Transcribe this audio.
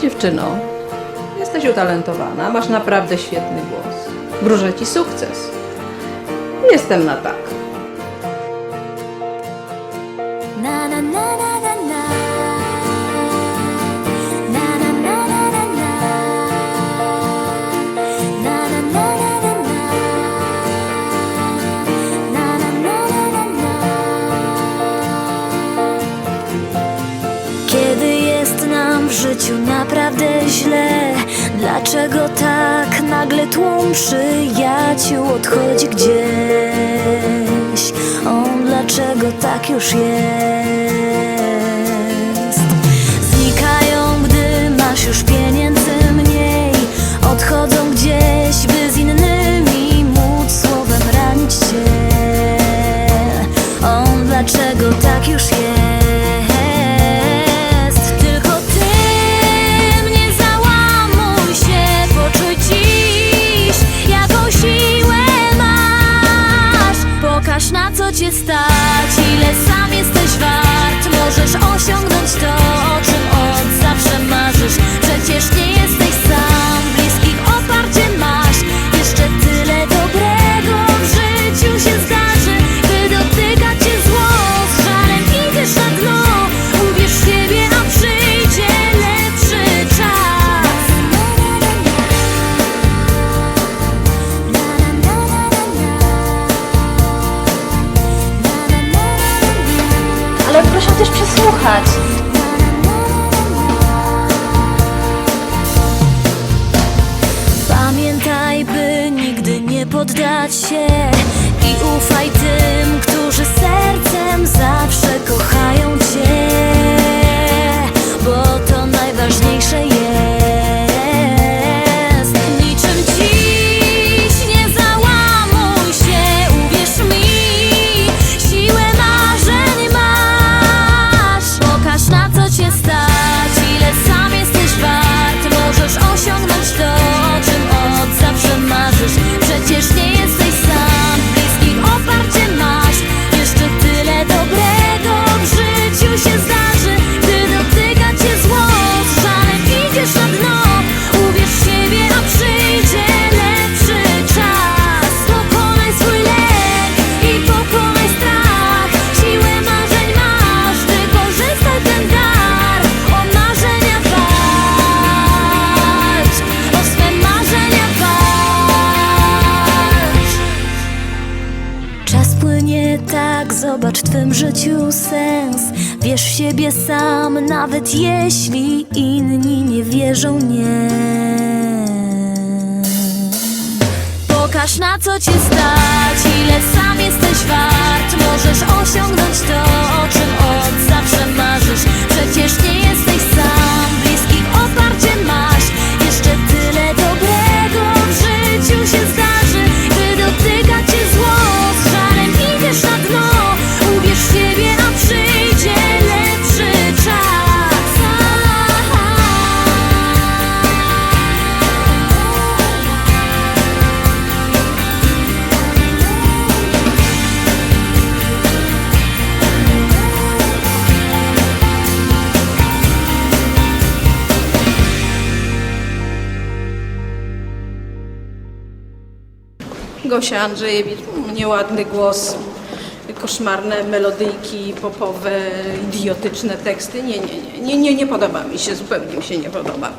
Dziewczyno, jesteś utalentowana, masz naprawdę świetny głos. Wróżę Ci sukces. Jestem na tak. Na, na, na, na. życiu naprawdę źle Dlaczego tak nagle tłum przyjaciół odchodzi gdzieś? On dlaczego tak już jest? Just stop. można się też przesłuchać. Pamiętaj, by nigdy nie poddać się i ufaj ty. Znacz w twym życiu sens. Wierz w siebie sam Nawet jeśli inni nie wierzą, nie. Pokaż na co cię stać Ile sam jesteś wart. Możesz osiągnąć to Gosia Andrzejewicz, nieładny głos, koszmarne melodyjki popowe, idiotyczne teksty. Nie, nie, nie, nie, nie podoba mi się, zupełnie mi się nie podoba.